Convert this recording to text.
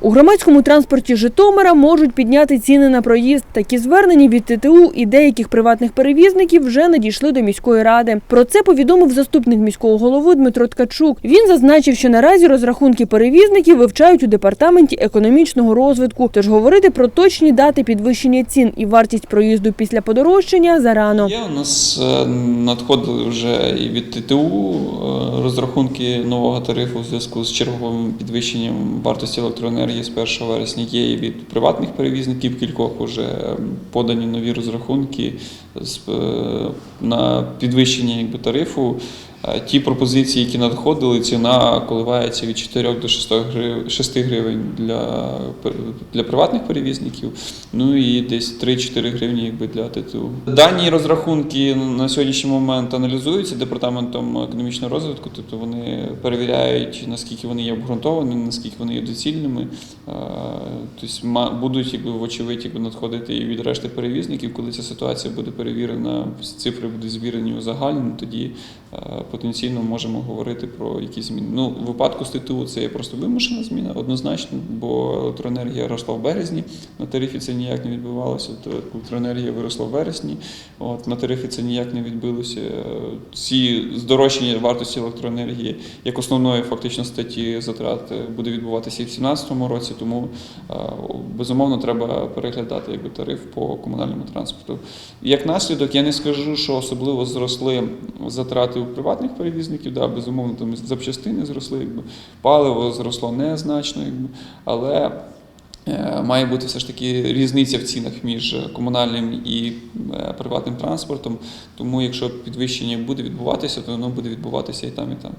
У громадському транспорті Житомира можуть підняти ціни на проїзд. Такі звернення від ТТУ і деяких приватних перевізників вже надійшли до міської ради. Про це повідомив заступник міського голови Дмитро Ткачук. Він зазначив, що наразі розрахунки перевізників вивчають у департаменті економічного розвитку. Тож говорити про точні дати підвищення цін і вартість проїзду після подорожчання зарано. Є у нас е, надходили вже і від ТТУ е, розрахунки нового тарифу у зв'язку з черговим підвищенням вартості електроенергії з 1 вересня. Є і від приватних перевізників кількох вже е, подані нові розрахунки е, на підвищення якби, тарифу. Е, Ті пропозиції, які надходили, ціна коливається від 4 до 6 гривень, 6 гривень для, для приватних перевізників, ну і десь 3-4 гривні якби, для ТТУ. Дані розрахунки на сьогоднішній момент аналізуються департаментом економічного розвитку, тобто вони перевіряють, наскільки вони є обґрунтовані, наскільки вони є доцільними. Е, Тобто будуть якби, вочевидь якби, надходити і від решти перевізників, коли ця ситуація буде перевірена, цифри будуть звірені узагальнені, тоді е, потенційно можемо говорити про якісь зміни. Ну, в випадку з ТТУ це є просто вимушена зміна, однозначно, бо електроенергія росла в березні, на тарифі це ніяк не відбувалося. Електроенергія виросла в вересні, от, на тарифі це ніяк не відбилося. Ці здорожчання вартості електроенергії як основної фактично статті затрат буде відбуватися і в 2017 році, тому е, безумовно треба переглядати якби, тариф по комунальному транспорту. Як наслідок, я не скажу, що особливо зросли затрати у приватних перевізників, да, безумовно, там запчастини зросли, якби, паливо зросло незначно, якби, але е, має бути все ж таки різниця в цінах між комунальним і е, приватним транспортом. Тому якщо підвищення буде відбуватися, то воно буде відбуватися і там, і там.